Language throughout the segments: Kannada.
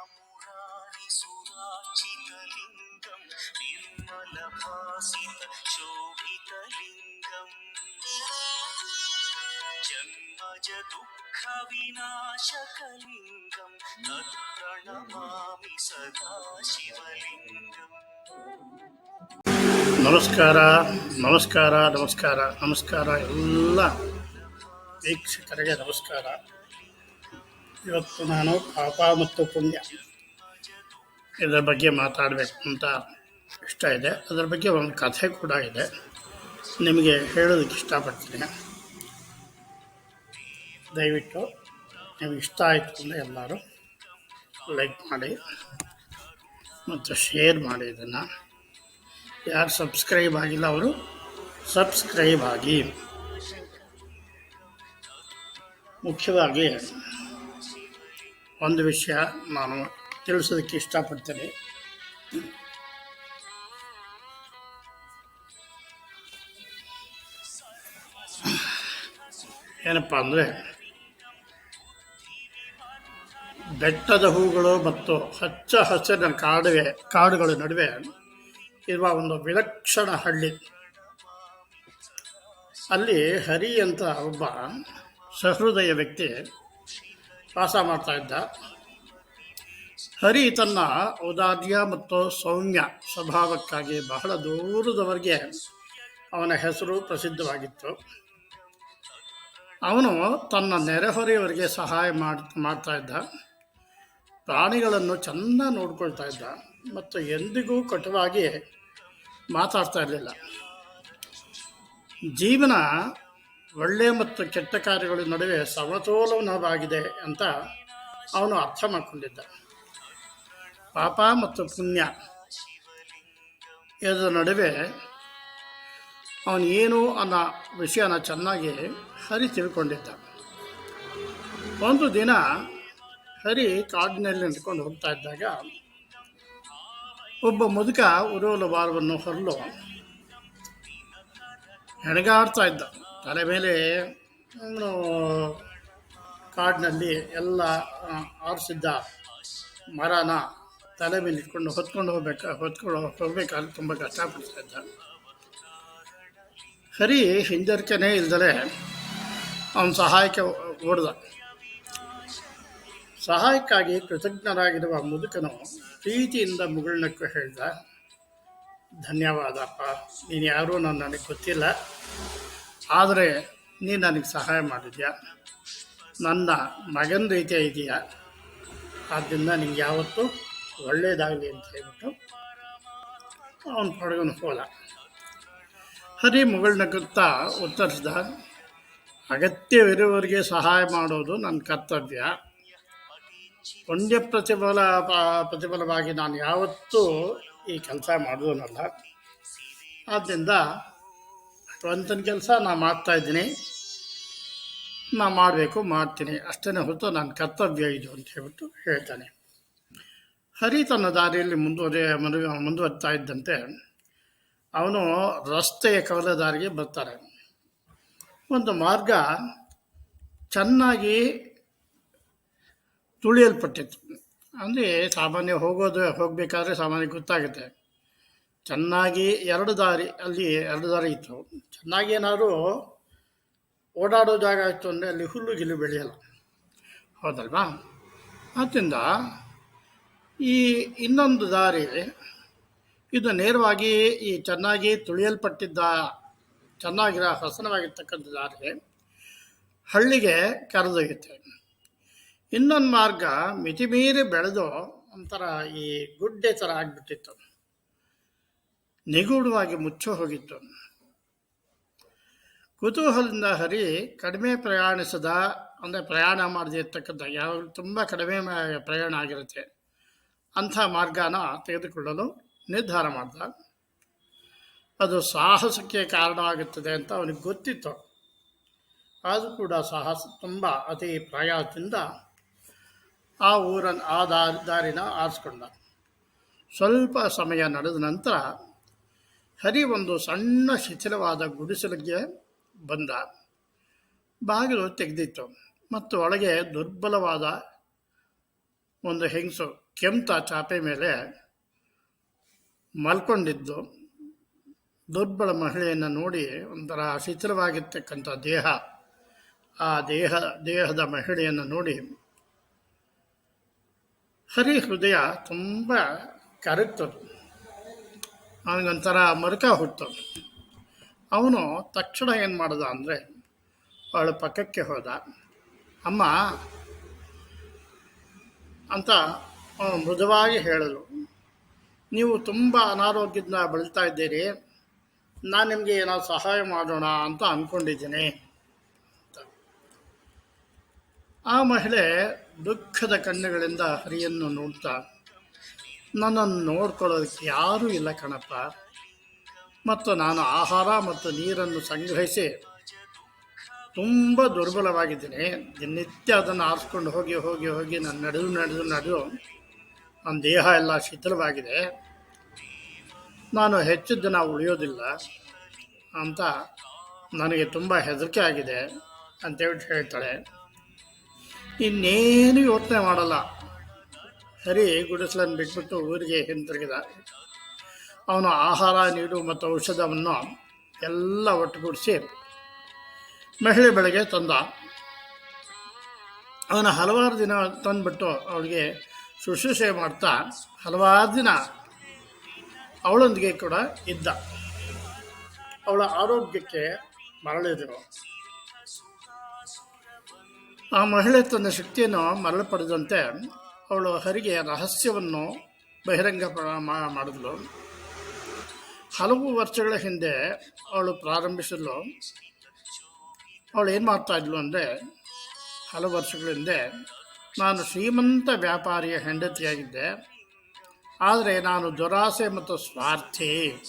ಅಮುರಿಸೂರಾ ಚಿತಲಿಂಗಂ ವಿಮಲಭಾಸಿತ ಚೋಪಿತಲಿಂಗಂ ಜಂಬ ಜದುಕವಿನಾಶಕಲಿಂಗಂ ಸದಾ ಶಿವಲಿಂಗಂ. ನಮಸ್ಕಾರ ನಮಸ್ಕಾರ ನಮಸ್ಕಾರ ನಮಸ್ಕಾರ ಎಲ್ಲ ಲಭಾ ನಮಸ್ಕಾರ. ಇವತ್ತು ನಾನು ಪಾಪ ಮತ್ತು ಪುಣ್ಯ ಇದರ ಬಗ್ಗೆ ಮಾತಾಡಬೇಕು ಅಂತ ಇಷ್ಟ ಇದೆ. ಅದರ ಬಗ್ಗೆ ಒಂದು ಕಥೆ ಕೂಡ ಇದೆ. ನಿಮಗೆ ಹೇಳೋದಕ್ಕೆ ಇಷ್ಟಪಡ್ತೀನಿ. ದಯವಿಟ್ಟು ನಿಮಗೆ ಇಷ್ಟ ಆಯಿತು ಅಂದರೆ ಎಲ್ಲರೂ ಲೈಕ್ ಮಾಡಿ ಮತ್ತು ಶೇರ್ ಮಾಡಿ ಇದನ್ನು. ಯಾರು ಸಬ್ಸ್ಕ್ರೈಬ್ ಆಗಿಲ್ಲ ಅವರು ಸಬ್ಸ್ಕ್ರೈಬ್ ಆಗಿ. ಮುಖ್ಯವಾಗಿ ಒಂದು ವಿಷಯ ನಾನು ತಿಳಿಸೋದಕ್ಕೆ ಇಷ್ಟಪಡ್ತೇನೆ. ಏನಪ್ಪ ಅಂದರೆ, ಬೆಟ್ಟದ ಹೂಗಳು ಮತ್ತು ಹಚ್ಚ ಹಸಿರಿನ ಕಾಡುವೆ, ಕಾಡುಗಳ ನಡುವೆ ಇರುವ ಒಂದು ವಿಲಕ್ಷಣ ಹಳ್ಳಿ. ಅಲ್ಲಿ ಹರಿ ಅಂತ ಒಬ್ಬ ಸಹೃದಯ ವ್ಯಕ್ತಿ ವಾಸ ಮಾಡ್ತಾ ಇದ್ದ. ಹರಿ ತನ್ನ ಔದಾರ್ಯ ಮತ್ತು ಸೌಮ್ಯ ಸ್ವಭಾವಕ್ಕಾಗಿ ಬಹಳ ದೂರದವರೆಗೆ ಅವನ ಹೆಸರು ಪ್ರಸಿದ್ಧವಾಗಿತ್ತು. ಅವನು ತನ್ನ ನೆರೆಹೊರೆಯವರಿಗೆ ಸಹಾಯ ಮಾಡಿ, ಮಾಡ್ತಾ ಇದ್ದ. ಪ್ರಾಣಿಗಳನ್ನು ಚೆಂದ ನೋಡ್ಕೊಳ್ತಾ ಇದ್ದ ಮತ್ತು ಎಂದಿಗೂ ಕಟುವಾಗಿ ಮಾತಾಡ್ತಾ ಇರಲಿಲ್ಲ. ಜೀವನ ಒಳ್ಳೆಯ ಮತ್ತು ಕೆಟ್ಟ ಕಾರ್ಯಗಳ ನಡುವೆ ಸಮತೋಲನವಾಗಿದೆ ಅಂತ ಅವನು ಅರ್ಥ ಮಾಡಿಕೊಂಡಿದ್ದ. ಪಾಪ ಮತ್ತು ಪುಣ್ಯ ಇದರ ನಡುವೆ ಅವನು ಏನು ಅನ್ನೋ ವಿಷಯನ ಚೆನ್ನಾಗಿ ಹರಿ ತಿಳ್ಕೊಂಡಿದ್ದ. ಒಂದು ದಿನ ಹರಿ ಕಾಡಿನಲ್ಲಿ ನಿಂತ್ಕೊಂಡು ಹೋಗ್ತಾ ಇದ್ದಾಗ ಒಬ್ಬ ಮುದುಕ ಉರುವಲು ಬಾರವನ್ನು ಹೊರಲು ಹೆಣಗಾಡ್ತಾ ಇದ್ದ. ತಲೆ ಮೇಲೆ ಕಾಡಿನಲ್ಲಿ ಎಲ್ಲ ಆರಿಸಿದ್ದ ಮರನ ತಲೆ ಮೇಲೆ ಇಟ್ಕೊಂಡು ಹೊತ್ಕೊಂಡು ಹೋಗ್ಬೇಕು, ಹೊತ್ಕೊಂಡು ಹೋಗ್ಬೇಕಾದ್ರೆ ತುಂಬ ಕಷ್ಟಪಡ್ತಿದ್ದ ಹರಿ ಹಿಂಜರಿಕೆನೇ ಇಲ್ದಲೆ ಅವನ ಸಹಾಯಕ್ಕೆ ಓಡ್ದ. ಸಹಾಯಕ್ಕಾಗಿ ಕೃತಜ್ಞರಾಗಿರುವ ಮುದುಕನು ಪ್ರೀತಿಯಿಂದ ಮುಗುಳ್ನಕ್ಕೂ ಹೇಳ್ದ, ಧನ್ಯವಾದಪ್ಪ, ನೀನು ಯಾರೂ ನಾನು ನನಗೆ ಗೊತ್ತಿಲ್ಲ ಆದರೆ ನೀನು ನನಗೆ ಸಹಾಯ ಮಾಡಿದ್ಯಾ? ನನ್ನ ಮಗನ ರೀತಿಯ ಇದೆಯಾ? ಆದ್ದರಿಂದ ನಿಂಗೆ ಯಾವತ್ತೂ ಒಳ್ಳೆಯದಾಗಲಿ ಅಂತ ಹೇಳ್ಬಿಟ್ಟು ಅವನು ಪಡ್ಕೊಂಡು ಹೋಲ ಹರಿ ಮುಗುಳ್ನಗುತ್ತಾ ಉತ್ತರಿಸಿದ, ಅಗತ್ಯವಿರುವವರಿಗೆ ಸಹಾಯ ಮಾಡೋದು ನನ್ನ ಕರ್ತವ್ಯ. ಪುಣ್ಯ ಪ್ರತಿಫಲ, ಪ್ರತಿಫಲವಾಗಿ ನಾನು ಯಾವತ್ತೂ ಈ ಕೆಲಸ ಮಾಡೋದನ್ನಲ್ಲ ಆದ್ದರಿಂದ ಭಗವಂತನ ಕೆಲಸ ನಾನು ಮಾಡ್ತಾ ಇದ್ದೀನಿ. ನಾನು ಮಾಡಬೇಕು, ಮಾಡ್ತೀನಿ. ಅಷ್ಟೇ ಹೊರತು ನನ್ನ ಕರ್ತವ್ಯ ಇದು ಅಂತ ಹೇಳ್ಬಿಟ್ಟು ಹೇಳ್ತಾನೆ. ಹರಿ ತನ್ನ ದಾರಿಯಲ್ಲಿ ಮುಂದುವರೆ ಮುಂದುವರ್ತಾ ಇದ್ದಂತೆ ಅವನು ರಸ್ತೆಯ ಕವಲ ದಾರಿಗೆ ಬರ್ತಾರೆ. ಒಂದು ಮಾರ್ಗ ಚೆನ್ನಾಗಿ ತುಳಿಯಲ್ಪಟ್ಟಿತ್ತು. ಅಂದರೆ ಸಾಮಾನ್ಯ ಹೋಗೋದು, ಹೋಗಬೇಕಾದ್ರೆ ಸಾಮಾನ್ಯ ಗೊತ್ತಾಗುತ್ತೆ. ಚೆನ್ನಾಗಿ ಎರಡು ದಾರಿ, ಅಲ್ಲಿ ಎರಡು ದಾರಿ ಇತ್ತು. ಚೆನ್ನಾಗಿ ಏನಾದರೂ ಓಡಾಡೋ ಜಾಗ ಆಯಿತು ಅಂದರೆ ಅಲ್ಲಿ ಹುಲ್ಲು ಗಿಲ್ಲು ಬೆಳೆಯಲ್ಲ. ಹೌದಲ್ವಾ? ಆದ್ದರಿಂದ ಈ ಇನ್ನೊಂದು ದಾರಿ, ಇದು ನೇರವಾಗಿ ಈ ಚೆನ್ನಾಗಿ ತುಳಿಯಲ್ಪಟ್ಟಿದ್ದ, ಚೆನ್ನಾಗಿರೋ ಹಸನವಾಗಿರ್ತಕ್ಕಂಥ ದಾರಿ ಹಳ್ಳಿಗೆ ಕರೆದೊಯ್ಯುತ್ತೆ ಇನ್ನೊಂದು ಮಾರ್ಗ ಮಿತಿಮೀರಿ ಬೆಳೆದು ಒಂಥರ ಈ ಗುಡ್ಡೆ ಥರ ಆಗಿಬಿಟ್ಟಿತ್ತು. ನಿಗೂಢವಾಗಿ ಮುಚ್ಚಿ ಹೋಗಿತ್ತು. ಕುತೂಹಲದಿಂದ ಹರಿ ಕಡಿಮೆ ಪ್ರಯಾಣಿಸದ, ಅಂದರೆ ಪ್ರಯಾಣ ಮಾಡದೇ ಇರ್ತಕ್ಕಂಥ ಯಾವ ತುಂಬ ಕಡಿಮೆ ಪ್ರಯಾಣ ಆಗಿರುತ್ತೆ. ಅಂಥ ಮಾರ್ಗನ ತೆಗೆದುಕೊಳ್ಳಲು ನಿರ್ಧಾರ ಮಾಡ್ದ. ಅದು ಸಾಹಸಕ್ಕೆ ಕಾರಣವಾಗುತ್ತದೆ ಅಂತ ಅವನಿಗೆ ಗೊತ್ತಿತ್ತು. ಆದರೂ ಕೂಡ ಸಾಹಸ ತುಂಬ ಅತಿ ಪ್ರಯಾಸದಿಂದ ಆ ಊರನ್ನು ಆ ದಾರಿ, ದಾರಿನ ಆರಿಸ್ಕೊಂಡ. ಸ್ವಲ್ಪ ಸಮಯ ನಡೆದ ನಂತರ ಹರಿ ಒಂದು ಸಣ್ಣ ಶಿಥಿಲವಾದ ಗುಡಿಸಲಿಗೆ ಬಂದ. ಬಾಗಿಲು ತೆಗೆದಿತ್ತು ಮತ್ತು ಒಳಗೆ ದುರ್ಬಲವಾದ ಒಂದು ಹೆಂಗಸು ಕೆಂತ ಚಾಪೆ ಮೇಲೆ ಮಲ್ಕೊಂಡಿದ್ದು. ದುರ್ಬಲ ಮಹಿಳೆಯನ್ನು ನೋಡಿ ಒಂಥರ ಶಿಥಿಲವಾಗಿರ್ತಕ್ಕಂಥ ದೇಹ. ಆ ದೇಹ, ದೇಹದ ಮಹಿಳೆಯನ್ನು ನೋಡಿ ಹರಿ ಹೃದಯ ತುಂಬ ಕರಗ್ತದೆ. ಅವನಿಗೊಂಥರ ಮರುಕ ಹುಟ್ಟು ಅವನು ತಕ್ಷಣ ಏನು ಮಾಡ್ದ ಅಂದರೆ ಅವಳು ಪಕ್ಕಕ್ಕೆ ಹೋದ ಅಮ್ಮ, ಅಂತ ಅವನು ಮೃದುವಾಗಿ ಹೇಳಲು, ನೀವು ತುಂಬ ಅನಾರೋಗ್ಯದಿಂದ ಬಳಲ್ತಾ ಇದ್ದೀರಿ, ನಾನು ನಿಮಗೆ ಏನಾದ್ರು ಸಹಾಯ ಮಾಡೋಣ ಅಂತ ಅಂದ್ಕೊಂಡಿದ್ದೀನಿ ಅಂತ. ಆ ಮಹಿಳೆ ದುಃಖದ ಕಣ್ಣುಗಳಿಂದ ಹರಿಯನ್ನು ನೋಡ್ತಾ ನನ್ನನ್ನು ನೋಡ್ಕೊಳ್ಳೋದಕ್ಕೆ ಯಾರೂ ಇಲ್ಲ ಕಣಪ್ಪ. ಮತ್ತು ನಾನು ಆಹಾರ ಮತ್ತು ನೀರನ್ನು ಸಂಗ್ರಹಿಸಿ ತುಂಬ ದುರ್ಬಲವಾಗಿದ್ದೀನಿ. ದಿನನಿತ್ಯ ಅದನ್ನು ಆರಿಸ್ಕೊಂಡು ಹೋಗಿ ಹೋಗಿ ಹೋಗಿ ನಾನು ನಡೆದು ನಡೆದು ನಡೆದು ನನ್ನ ದೇಹ ಎಲ್ಲ ಶಿಥಿಲವಾಗಿದೆ. ನಾನು ಹೆಚ್ಚು ದಿನ ಉಳಿಯೋದಿಲ್ಲ ಅಂತ ನನಗೆ ತುಂಬ ಹೆದರಿಕೆ ಆಗಿದೆ ಅಂತೇಳಿ ಹೇಳ್ತಾಳೆ. ಇನ್ನೇನು ಯೋಚನೆ ಮಾಡಲ್ಲ. ಹರಿ ಗುಡಿಸಲನ್ನು ಬಿಟ್ಬಿಟ್ಟು ಊರಿಗೆ ಹಿಂತಿರುಗಿದ. ಅವನು ಆಹಾರ ನೀರು ಮತ್ತು ಔಷಧವನ್ನು ಎಲ್ಲ ಒಟ್ಟುಗೂಡಿಸಿ ಮಹಿಳೆ ಬೆಳಗ್ಗೆ ತಂದ. ಅವನು ಹಲವಾರು ದಿನ ತಂದುಬಿಟ್ಟು ಅವಳಿಗೆ ಶುಶ್ರೂಷೆ ಮಾಡ್ತಾ ಹಲವಾರು ದಿನ ಅವಳೊಂದಿಗೆ ಕೂಡ ಇದ್ದ. ಅವಳ ಆರೋಗ್ಯಕ್ಕೆ ಮರಳಿದರು ಆ ಮಹಿಳೆ ತನ್ನ ಶಕ್ತಿಯನ್ನು ಮರಳು ಪಡೆದಂತೆ ಅವಳು ಹರಿಗೆ ರಹಸ್ಯವನ್ನು ಬಹಿರಂಗ ಮಾಡಿದ್ಲು. ಹಲವು ವರ್ಷಗಳ ಹಿಂದೆ ಅವಳು ಪ್ರಾರಂಭಿಸಲು ಅವಳು ಏನು ಮಾಡ್ತಾ ಇದ್ಲು ಅಂದರೆ, ಹಲವು ವರ್ಷಗಳ ಹಿಂದೆ ನಾನು ಶ್ರೀಮಂತ ವ್ಯಾಪಾರಿಯ ಹೆಂಡತಿಯಾಗಿದ್ದೆ. ಆದರೆ ನಾನು ದುರಾಸೆ ಮತ್ತು ಸ್ವಾರ್ಥಿ.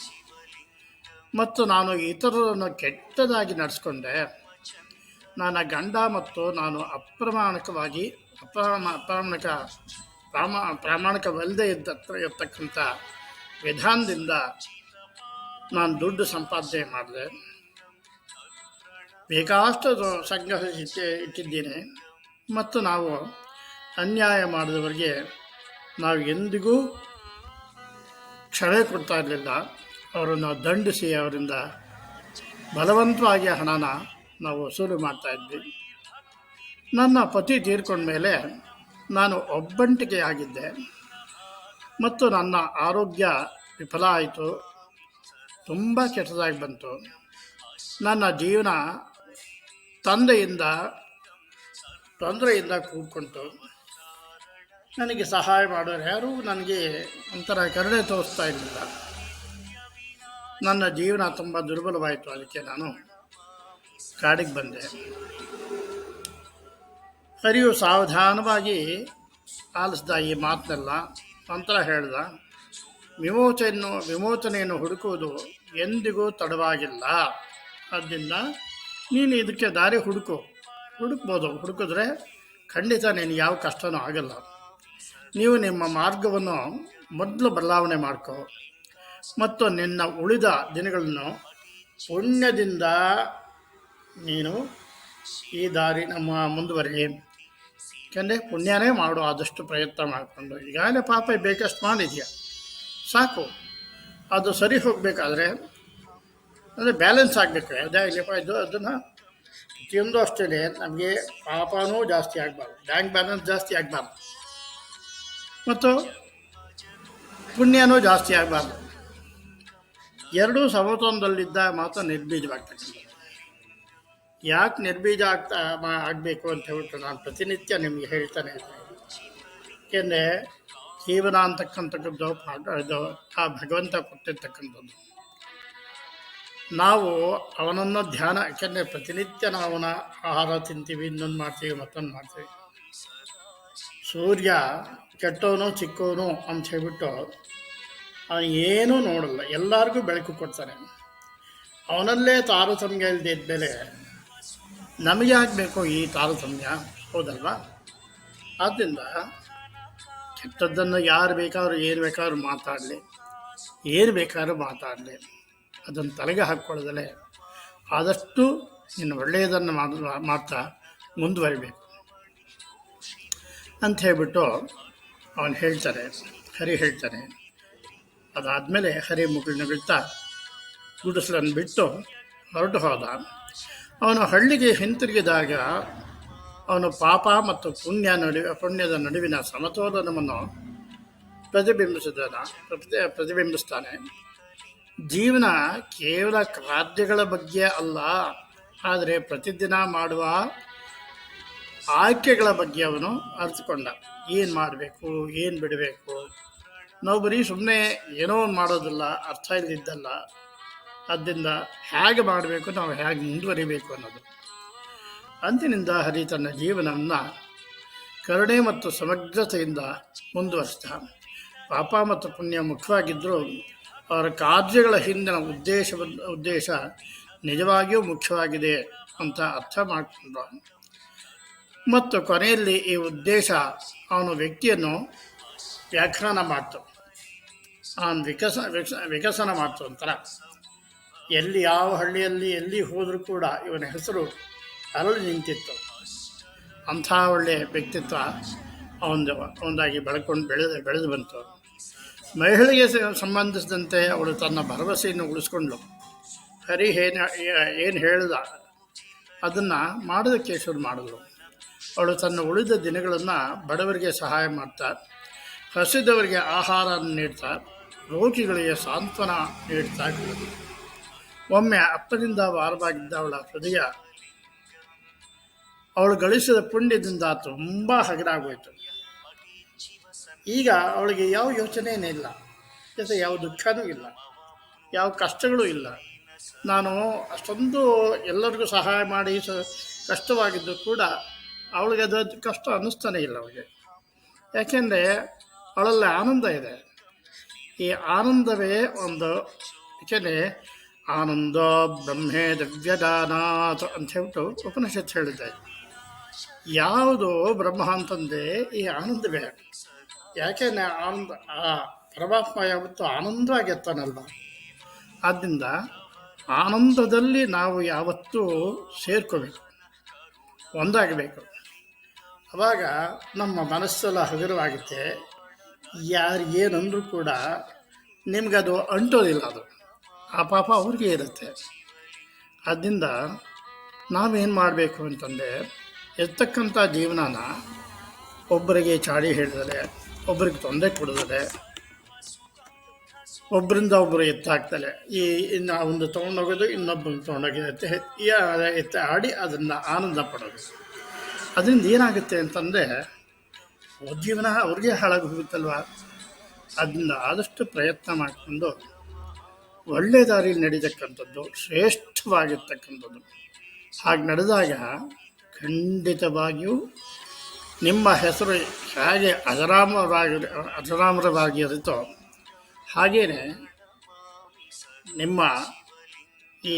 ಮತ್ತು ನಾನು ಇತರರನ್ನು ಕೆಟ್ಟದಾಗಿ ನಡೆಸ್ಕೊಂಡೆ. ನನ್ನ ಗಂಡ ಮತ್ತು ನಾನು ಅಪ್ರಮಾಣಿಕವಾಗಿ ಅಪ್ರಮ ಅಪ್ರಾಮಾಣಿಕ ಪ್ರಾಮ, ಪ್ರಾಮಾಣಿಕವಲ್ಲದೆ ಇದ್ದ ಇರತಕ್ಕಂಥ ವಿಧಾನದಿಂದ ನಾನು ದುಡ್ಡು ಸಂಪಾದನೆ ಮಾಡಿದೆ. ಬೇಕಾಷ್ಟು ಸಂಗ್ರಹಿಸಿ ಇಟ್ಟಿದ್ದೀನಿ. ಮತ್ತು ನಾವು ಅನ್ಯಾಯ ಮಾಡಿದವರಿಗೆ ನಾವು ಎಂದಿಗೂ ಕ್ಷಮೆ ಕೊಡ್ತಾ ಇರಲಿಲ್ಲ. ಅವರನ್ನು ದಂಡಿಸಿ ಅವರಿಂದ ಬಲವಂತವಾಗಿ ಹಣನ ನಾವು ವಸೂಲು ಮಾಡ್ತಾ ಇದ್ವಿ. ನನ್ನ ಪತಿ ತೀರ್ಕೊಂಡ ಮೇಲೆ ನಾನು ಒಬ್ಬಂಟಿಗೆ ಆಗಿದ್ದೆ ಮತ್ತು ನನ್ನ ಆರೋಗ್ಯ ವಿಫಲ ಆಯಿತು. ತುಂಬ ಕೆಟ್ಟದಾಗಿ ಬಂತು. ನನ್ನ ಜೀವನ ತಂದೆಯಿಂದ, ತೊಂದರೆಯಿಂದ ಕೂಡ್ಕೊಂತು. ನನಗೆ ಸಹಾಯ ಮಾಡೋರು ಯಾರೂ ನನಗೆ ಒಂಥರ ಕರುಣೆ ತೋರಿಸ್ತಾ ಇರಲಿಲ್ಲ. ನನ್ನ ಜೀವನ ತುಂಬ ದುರ್ಬಲವಾಯಿತು. ಅದಕ್ಕೆ ನಾನು ಕಾಡಿಗೆ ಬಂದೆ. ಹರಿಯು ಸಾವಧಾನವಾಗಿ ಆಲಿಸ್ದ ಈ ಮಾತನ್ನೆಲ್ಲ, ನಂತರ ಹೇಳ್ದ ವಿಮೋಚನೆಯನ್ನು ವಿಮೋಚನೆಯನ್ನು ಹುಡುಕುವುದು ಎಂದಿಗೂ ತಡವಾಗಿಲ್ಲ. ಆದ್ದರಿಂದ ನೀನು ಇದಕ್ಕೆ ದಾರಿ ಹುಡುಕು. ಹುಡುಕ್ಬೋದು. ಹುಡುಕಿದ್ರೆ ಖಂಡಿತ ನೀನು ಯಾವ ಕಷ್ಟನೂ ಆಗಲ್ಲ. ನೀವು ನಿಮ್ಮ ಮಾರ್ಗವನ್ನು ಮೊದಲು ಬದಲಾವಣೆ ಮಾಡ್ಕೋ. ಮತ್ತು ನಿನ್ನ ಉಳಿದ ದಿನಗಳನ್ನು ಪುಣ್ಯದಿಂದ ನೀನು ಈ ದಾರಿ ನಮ್ಮ ಮುಂದುವರಿ ಯಾಕೆಂದರೆ ಪುಣ್ಯನೇ ಮಾಡು, ಆದಷ್ಟು ಪ್ರಯತ್ನ ಮಾಡಿಕೊಂಡು. ಈಗಾಗಲೇ ಪಾಪ ಬೇಕಷ್ಟು ಮಾಡಿದೆಯಾ? ಸಾಕು. ಅದು ಸರಿ ಹೋಗಬೇಕಾದ್ರೆ, ಅಂದರೆ ಬ್ಯಾಲೆನ್ಸ್ ಆಗಬೇಕು ಯಾವುದೇ ಆಗಲಿಪ್ಪ, ಇದು ಅದನ್ನು ಪ್ರತಿಯೊಂದು ಅಷ್ಟೇ ನಮಗೆ ಪಾಪನೂ ಜಾಸ್ತಿ ಆಗಬಾರ್ದು. ಬ್ಯಾಂಕ್ ಬ್ಯಾಲೆನ್ಸ್ ಜಾಸ್ತಿ ಆಗಬಾರ್ದು. ಮತ್ತು ಪುಣ್ಯನೂ ಜಾಸ್ತಿ ಆಗಬಾರ್ದು. ಎರಡೂ ಸಮತೋಲನದಲ್ಲಿದ್ದ ಮಾತ್ರ ನಿರ್ಬೀಜವಾಗ್ತಕ್ಕಂಥದ್ದು ಯಾಕೆ ನಿರ್ಬೀಜ ಆಗ್ತಾ ಆಗಬೇಕು ಅಂತ ಹೇಳ್ಬಿಟ್ಟು ನಾನು ಪ್ರತಿನಿತ್ಯ ನಿಮಗೆ ಹೇಳ್ತಾನೆ ಇರ್ತೇನೆ. ಏಕೆಂದರೆ ಜೀವನ ಅಂತಕ್ಕಂಥದ್ದು ಇದು ಆ ಭಗವಂತ ಕೊಟ್ಟಿರ್ತಕ್ಕಂಥದ್ದು. ನಾವು ಅವನನ್ನು ಧ್ಯಾನ, ಯಾಕೆಂದರೆ ಪ್ರತಿನಿತ್ಯ ನಾವು ಅವನ ಆಹಾರ ತಿಂತೀವಿ, ಇನ್ನೊಂದು ಮಾಡ್ತೀವಿ, ಮತ್ತೊಂದು ಮಾಡ್ತೀವಿ. ಸೂರ್ಯ ಕೆಟ್ಟವನು ಚಿಕ್ಕವನು ಅಂತ ಹೇಳ್ಬಿಟ್ಟು ಅವನು ಏನೂ ನೋಡಲ್ಲ, ಎಲ್ಲರಿಗೂ ಬೆಳಕು ಕೊಡ್ತಾನೆ. ಅವನಲ್ಲೇ ತಾರತಮ್ಯ ಇಲ್ಲದೆ ಇದ್ಮೇಲೆ ನಮಗೆ ಆಗಬೇಕು ಈ ತಾರತಮ್ಯ? ಹೌದಲ್ವಾ? ಆದ್ದರಿಂದ ಕೆಟ್ಟದ್ದನ್ನು ಯಾರು ಬೇಕಾದ್ರೂ ಏನು ಬೇಕಾದ್ರೂ ಮಾತಾಡಲಿ. ಏನು ಬೇಕಾದ್ರೂ ಮಾತಾಡಲಿ. ಅದನ್ನು ತಲೆಗೆ ಹಾಕ್ಕೊಳ್ಳೋದಲ್ಲೇ ಆದಷ್ಟು ನೀನು ಒಳ್ಳೆಯದನ್ನು ಮಾಡ ಮಾಡ್ತಾ ಮುಂದುವರಿಬೇಕು. ಅಂತ ಹೇಳ್ಬಿಟ್ಟು ಅವನು ಹೇಳ್ತಾನೆ ಹರಿ ಹೇಳ್ತಾನೆ ಅದಾದಮೇಲೆ ಹರಿ ಮುಗುಳನ್ನ ಬಿಡ್ತಾ ಗುಡಿಸಲನ್ನು ಬಿಟ್ಟು ಹೊರಟು ಹೋದ. ಅವನು ಹಳ್ಳಿಗೆ ಹಿಂತಿರುಗಿದಾಗ ಅವನು ಪಾಪ ಮತ್ತು ಪುಣ್ಯ ನಡುವೆ ಪುಣ್ಯದ ನಡುವಿನ ಸಮತೋಲನವನ್ನು ಪ್ರತಿಬಿಂಬಿಸಿದನ ಪ್ರತಿ, ಪ್ರತಿಬಿಂಬಿಸ್ತಾನೆ. ಜೀವನ ಕೇವಲ ಖಾದ್ಯಗಳ ಬಗ್ಗೆ ಅಲ್ಲ, ಆದರೆ ಪ್ರತಿದಿನ ಮಾಡುವ ಆಯ್ಕೆಗಳ ಬಗ್ಗೆ ಅವನು ಅರಿತುಕೊಂಡ. ಏನು ಮಾಡಬೇಕು, ಏನು ಬಿಡಬೇಕು? ನಾವು ಬರೀ ಸುಮ್ಮನೆ ಏನೋ ಮಾಡೋದಿಲ್ಲ, ಅರ್ಥ ಇಲ್ಲದಿದ್ದಲ್ಲ ಆದ್ದರಿಂದ ಹೇಗೆ ಮಾಡಬೇಕು, ನಾವು ಹೇಗೆ ಮುಂದುವರಿಬೇಕು ಅನ್ನೋದು. ಅಂದಿನಿಂದ ಹರಿ ತನ್ನ ಜೀವನವನ್ನು ಕರುಣೆ ಮತ್ತು ಸಮಗ್ರತೆಯಿಂದ ಮುಂದುವರಿಸಿದ. ಪಾಪ ಮತ್ತು ಪುಣ್ಯ ಮುಖ್ಯವಾಗಿದ್ದರೂ ಅವರ ಕಾರ್ಯಗಳ ಹಿಂದಿನ ಉದ್ದೇಶ ಉದ್ದೇಶ ನಿಜವಾಗಿಯೂ ಮುಖ್ಯವಾಗಿದೆ ಅಂತ ಅರ್ಥ ಮಾಡಿಕೊಂಡ ಮತ್ತು ಕೊನೆಯಲ್ಲಿ ಈ ಉದ್ದೇಶ ಅವನು ವ್ಯಕ್ತಿಯನ್ನು ವ್ಯಾಖ್ಯಾನ ಮಾಡ್ತು. ಅವನು ವಿಕಸ ವಿಕಸ, ವಿಕಸನ ಮಾಡ್ತು ಒಂಥರ. ಎಲ್ಲಿ ಯಾವ ಹಳ್ಳಿಯಲ್ಲಿ ಎಲ್ಲಿ ಹೋದರೂ ಕೂಡ ಇವನ ಹೆಸರು ಅರಳು ನಿಂತಿತ್ತು. ಅಂಥ ಒಳ್ಳೆಯ ವ್ಯಕ್ತಿತ್ವ ಅವನದು ಒಂದಾಗಿ ಬೆಳ್ಕೊಂಡು ಬೆಳೆದು ಬೆಳೆದು ಬಂತು. ಮಹಿಳೆಗೆ ಸಂಬಂಧಿಸಿದಂತೆ ಅವಳು ತನ್ನ ಭರವಸೆಯನ್ನು ಉಳಿಸ್ಕೊಂಡ್ಳು. ಹರಿ ಏನು ಏನು ಹೇಳಿದ? ಅದನ್ನು ಮಾಡೋದಕ್ಕೆ ಶುರು ಮಾಡಿದ್ರು ಅವಳು ತನ್ನ ಉಳಿದ ದಿನಗಳನ್ನು ಬಡವರಿಗೆ ಸಹಾಯ ಮಾಡ್ತಾ, ಹಸಿದವರಿಗೆ ಆಹಾರ ನೀಡ್ತಾ, ರೋಗಿಗಳಿಗೆ ಸಾಂತ್ವನ ನೀಡ್ತಾ ಇದ್ದಳು. ಒಮ್ಮೆ ಅಪ್ಪನಿಂದ ಭಾರವಾಗಿದ್ದ ಅವಳ ಹೃದಯ ಅವಳು ಗಳಿಸಿದ ಪುಣ್ಯದಿಂದ ತುಂಬ ಹಗರಾಗೋಯ್ತು. ಈಗ ಅವಳಿಗೆ ಯಾವ ಯೋಚನೆಯೇ ಇಲ್ಲ. ಜೊತೆ ಯಾವ ದುಃಖನೂ ಇಲ್ಲ. ಯಾವ ಕಷ್ಟಗಳೂ ಇಲ್ಲ. ನಾನು ಅಷ್ಟೊಂದು ಎಲ್ಲರಿಗೂ ಸಹಾಯ ಮಾಡಿ ಸ ಕಷ್ಟವಾಗಿದ್ದು ಕೂಡ ಅವಳಿಗೆ ಅದು ಕಷ್ಟ ಅನ್ನಿಸ್ತಾನೆ ಇಲ್ಲ ಅವಳಿಗೆ. ಯಾಕೆಂದರೆ ಅವಳಲ್ಲಿ ಆನಂದ ಇದೆ. ಈ ಆನಂದವೇ ಒಂದು ಯಾಕೆಂದರೆ ಆನಂದ ಬ್ರಹ್ಮೇ ದಿವ್ಯದಾನಾಥ್ ಅಂತ ಹೇಳ್ಬಿಟ್ಟು ಉಪನಿಷತ್ ಹೇಳಿದೆ. ಯಾವುದು ಬ್ರಹ್ಮ ಅಂತಂದರೆ ಈ ಆನಂದವೇ ಯಾಕೆ ಆನಂದ, ಆ ಪರಮಾತ್ಮ ಯಾವತ್ತು ಆನಂದವಾಗಿರ್ತಾನಲ್ವ? ಆದ್ದರಿಂದ ಆನಂದದಲ್ಲಿ ನಾವು ಯಾವತ್ತೂ ಸೇರ್ಕೋಬೇಕು, ಒಂದಾಗಬೇಕು. ಅವಾಗ ನಮ್ಮ ಮನಸ್ಸೆಲ್ಲ ಹಗುರವಾಗುತ್ತೆ. ಯಾರು ಏನಂದರೂ ಕೂಡ ನಿಮಗದು ಅಂಟೋದಿಲ್ಲ ಅದು. ಆ ಪಾಪ ಅವ್ರಿಗೆ ಇರುತ್ತೆ. ಆದ್ದರಿಂದ ನಾವೇನು ಮಾಡಬೇಕು ಅಂತಂದರೆ ಇರ್ತಕ್ಕಂಥ ಜೀವನನ ಒಬ್ಬರಿಗೆ ಚಾಡಿ ಹಿಡಿದರೆ ಒಬ್ಬರಿಗೆ ತೊಂದರೆ ಕೊಡಿದರೆ ಒಬ್ಬರಿಂದ ಒಬ್ಬರು ಎತ್ತಾಕ್ತಾರೆ ಈ ಇನ್ನು ಒಂದು ತೊಗೊಂಡೋಗೋದು ಇನ್ನೊಬ್ಬರು ತೊಗೊಂಡೋಗಿರುತ್ತೆ ಎತ್ತ ಆಡಿ ಅದನ್ನು ಆನಂದ ಪಡೋದು. ಅದರಿಂದ ಏನಾಗುತ್ತೆ ಅಂತಂದರೆ, ಜೀವನ ಅವ್ರಿಗೆ ಹಾಳಾಗಿ ಹೋಗುತ್ತಲ್ವ? ಅದರಿಂದ ಆದಷ್ಟು ಪ್ರಯತ್ನ ಮಾಡಿಕೊಂಡು ಒಳ್ಳೆ ದಾರಿಯಲ್ಲಿ ನಡೀತಕ್ಕಂಥದ್ದು, ಶ್ರೇಷ್ಠವಾಗಿರ್ತಕ್ಕಂಥದ್ದು. ಹಾಗೆ ನಡೆದಾಗ ಖಂಡಿತವಾಗಿಯೂ ನಿಮ್ಮ ಹೆಸರು ಹೇಗೆ ಅಜರಾಮರವಾಗಿ ಅಜರಾಮರವಾಗಿರುತ್ತೋ ಹಾಗೆಯೇ ನಿಮ್ಮ ಈ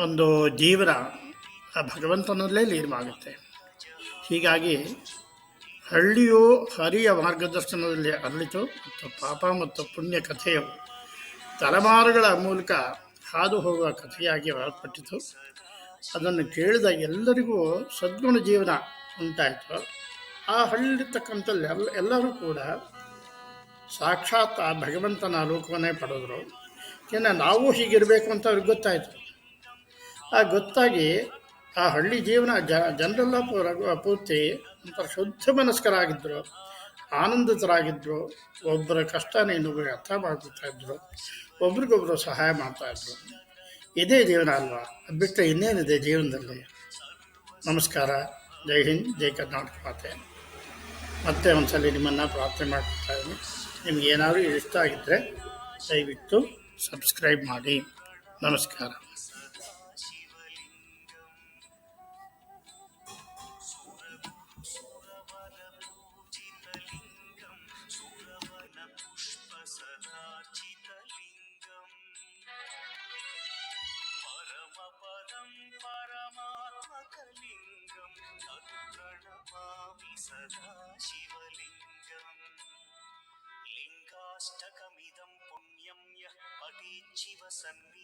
ಒಂದು ಜೀವನ ಆ ಭಗವಂತನಲ್ಲೇ ಲೀನವಾಗುತ್ತೆ ಹೀಗಾಗಿ ಹಳ್ಳಿಯು ಹರಿಯ ಮಾರ್ಗದರ್ಶನದಲ್ಲಿ ಅರಳಿತು ಮತ್ತು ಪಾಪ ಮತ್ತು ಪುಣ್ಯ ಕಥೆಯು ತಲೆಮಾರುಗಳ ಮೂಲಕ ಹಾದು ಹೋಗುವ ಕಥೆಯಾಗಿ ಹೊರಪಟ್ಟಿತು ಅದನ್ನು ಕೇಳಿದ ಎಲ್ಲರಿಗೂ ಸದ್ಗುಣ ಜೀವನ ಉಂಟಾಯಿತು. ಆ ಹಳ್ಳಿರ್ತಕ್ಕಂಥಲ್ಲಿ ಎಲ್ಲ, ಎಲ್ಲರೂ ಕೂಡ ಸಾಕ್ಷಾತ್ ಆ ಭಗವಂತನ ಲೋಕವನ್ನೇ ಪಡೆದ್ರು. ಇನ್ನು ನಾವು ಹೀಗಿರಬೇಕು ಅಂತ ಅವ್ರಿಗೆ ಗೊತ್ತಾಯಿತು. ಆ ಗೊತ್ತಾಗಿ ಆ ಹಳ್ಳಿ ಜೀವನ ಜ ಜನರೆಲ್ಲ ಪೂರ- ಪೂರ್ತಿ ಒಂಥರ ಶುದ್ಧ ಮನಸ್ಕರಾಗಿದ್ದರು ಆನಂದಿತರಾಗಿದ್ದರು ಒಬ್ಬರ ಕಷ್ಟನೇ ಇನ್ನೊಬ್ಬರಿಗೆ ಅರ್ಥ ಮಾಡ್ತಾ ಇದ್ರು ಒಬ್ರಿಗೊಬ್ಬರು ಸಹಾಯ ಮಾಡ್ತಾಯಿದ್ರು ಇದೇ ಜೀವನ ಅಲ್ವಾ? ಅದು ಬಿಟ್ಟರೆ ಇನ್ನೇನಿದೆ ಜೀವನದಲ್ಲಿ? ನಮಸ್ಕಾರ, ಜೈ ಹಿಂದ್, ಜೈ ಕರ್ನಾಟಕ ಮಾತೆ. ಮತ್ತೆ ಒಂದ್ಸಲ ನಿಮ್ಮನ್ನು ಪ್ರಾರ್ಥನೆ ಮಾಡ್ತಾ ಇದ್ದೀನಿ. ಇಷ್ಟ ಆಗಿದ್ದರೆ ದಯವಿಟ್ಟು ಸಬ್ಸ್ಕ್ರೈಬ್ ಮಾಡಿ. ನಮಸ್ಕಾರ. ಶಿವ ಸನ್ನಿ